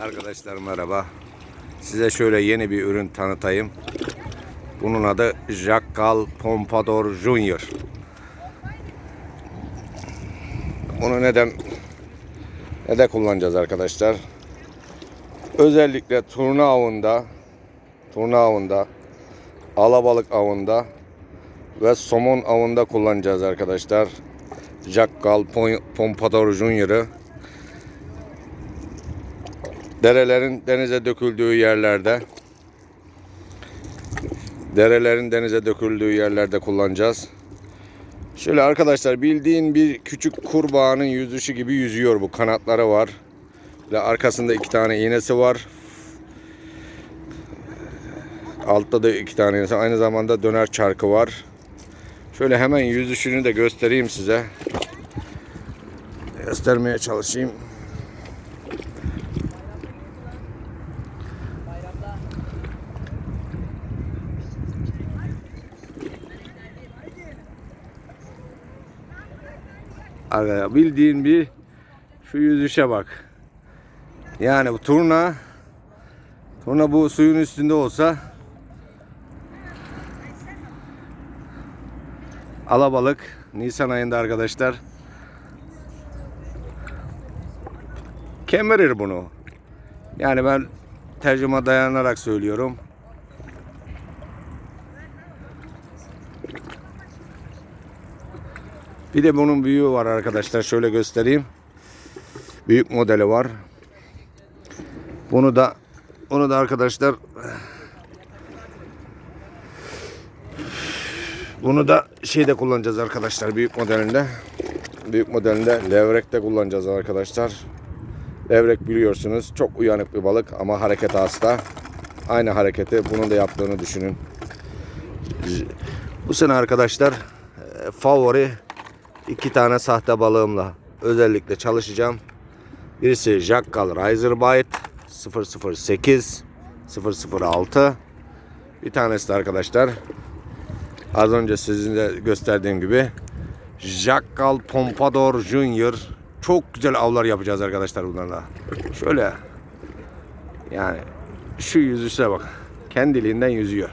Arkadaşlar merhaba. Size şöyle yeni bir ürün tanıtayım. Bunun adı Jackal Pompadour Junior. Bunu neden ne kullanacağız arkadaşlar? Özellikle turna avında, turna avında, alabalık avında ve somon avında kullanacağız arkadaşlar. Jackal Pompadour Junior'ı derelerin denize döküldüğü yerlerde derelerin denize döküldüğü yerlerde kullanacağız. Şöyle arkadaşlar bildiğin bir küçük kurbağanın yüzüşü gibi yüzüyor bu. Kanatları var. Ve arkasında iki tane iğnesi var. Altta da iki tane iğnesi. Aynı zamanda döner çarkı var. Şöyle hemen yüzüşünü de göstereyim size. Göstermeye çalışayım. Aga, bildiğin bir şu yüzüşe bak. Yani bu turna turna bu suyun üstünde olsa alabalık Nisan ayında arkadaşlar kemirir bunu. Yani ben tercüme dayanarak söylüyorum. Bir de bunun büyüğü var arkadaşlar. Şöyle göstereyim. Büyük modeli var. Bunu da bunu da arkadaşlar bunu da şeyde kullanacağız arkadaşlar büyük modelinde. Büyük modelinde levrekte kullanacağız arkadaşlar. Levrek biliyorsunuz çok uyanık bir balık ama hareket hasta. Aynı hareketi bunun da yaptığını düşünün. Bu sene arkadaşlar e, favori iki tane sahte balığımla özellikle çalışacağım. Birisi Jackal Razorbaite 008 006 bir tanesi de arkadaşlar az önce sizinle gösterdiğim gibi Jackal Pompadour Junior çok güzel avlar yapacağız arkadaşlar bunlarla. Şöyle yani şu yüzüşe bak. Kendiliğinden yüzüyor.